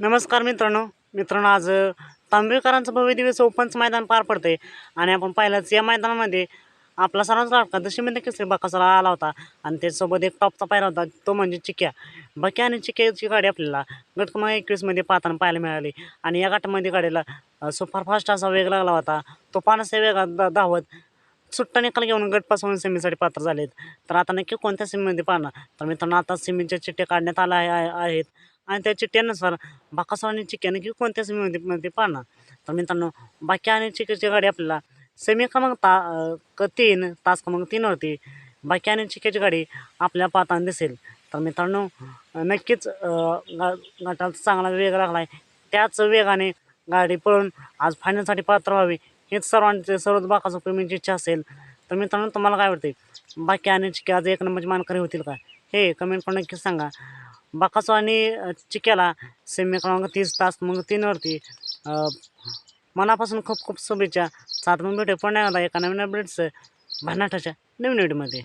नमस्कार मित्रांनो. मित्रांनो आज तांबेकरांचं भव्य दिवस ओपनचं मैदान पार पडते आणि आपण पाहिलंच या मैदानामध्ये आपला सर्वांचा लाडका दशमिंद केसरी बकासरा आला होता. आणि त्याच्यासोबत एक टॉपचा पाहिला होता तो म्हणजे चिक्या. बक्या आणि चिक्याची गाडी आपल्याला गट क्रमांक एकवीसमध्ये पाहताना पाहायला मिळाली. आणि या गटामध्ये गाडीला सुपरफास्ट असा वेग लागला होता. तो पाण्याच्या वेगात धावत सुट्टा निकाल घेऊन गटपासून सेमीसाठी पात्र झालेत. तर आता नक्की कोणत्या सेमीमध्ये पाहणार? तर मित्रांनो आता सेमीच्या चिठ्ठ्या काढण्यात आल्या आहे- आहेत. आणि त्या चिठ्ठ्यानुसार बाकासर आणि चिक्या कोणत्याच कोणत्या सेमीमध्ये मध्ये पाहणार तर मित्रांनो बाकी आणि चिक्याची गाडी आपल्याला सेमी क्रमांक ता क तीन तास क्रमांक तीनवरती बाकी आणि चिक्याची गाडी आपल्या पाहताना दिसेल. तर मित्रांनो नक्कीच अ, गटाला चांगला वेग लागला आहे त्याच वेगाने गाडी पळून आज फायनलसाठी पात्र व्हावी हेच सर्वांचे सर्वच बाकासो प्रेमींची इच्छा असेल. तर मित्रांनो तुम्हाला काय वाटते बाकी आणि चिक्या आज एक नंबरची मानकरी होतील का? हे कमेंट करून नक्कीच सांगा. बाकासो आणि चिक्याला सेमी क्रमांक तीस तास मग तीनवरती मनापासून खूप खूप शुभेच्छा. सात मग भेटू पुन्हा एकदा एका नवीन अपडेट्स भन्नाटाच्या नवीन व्हिडिओमध्ये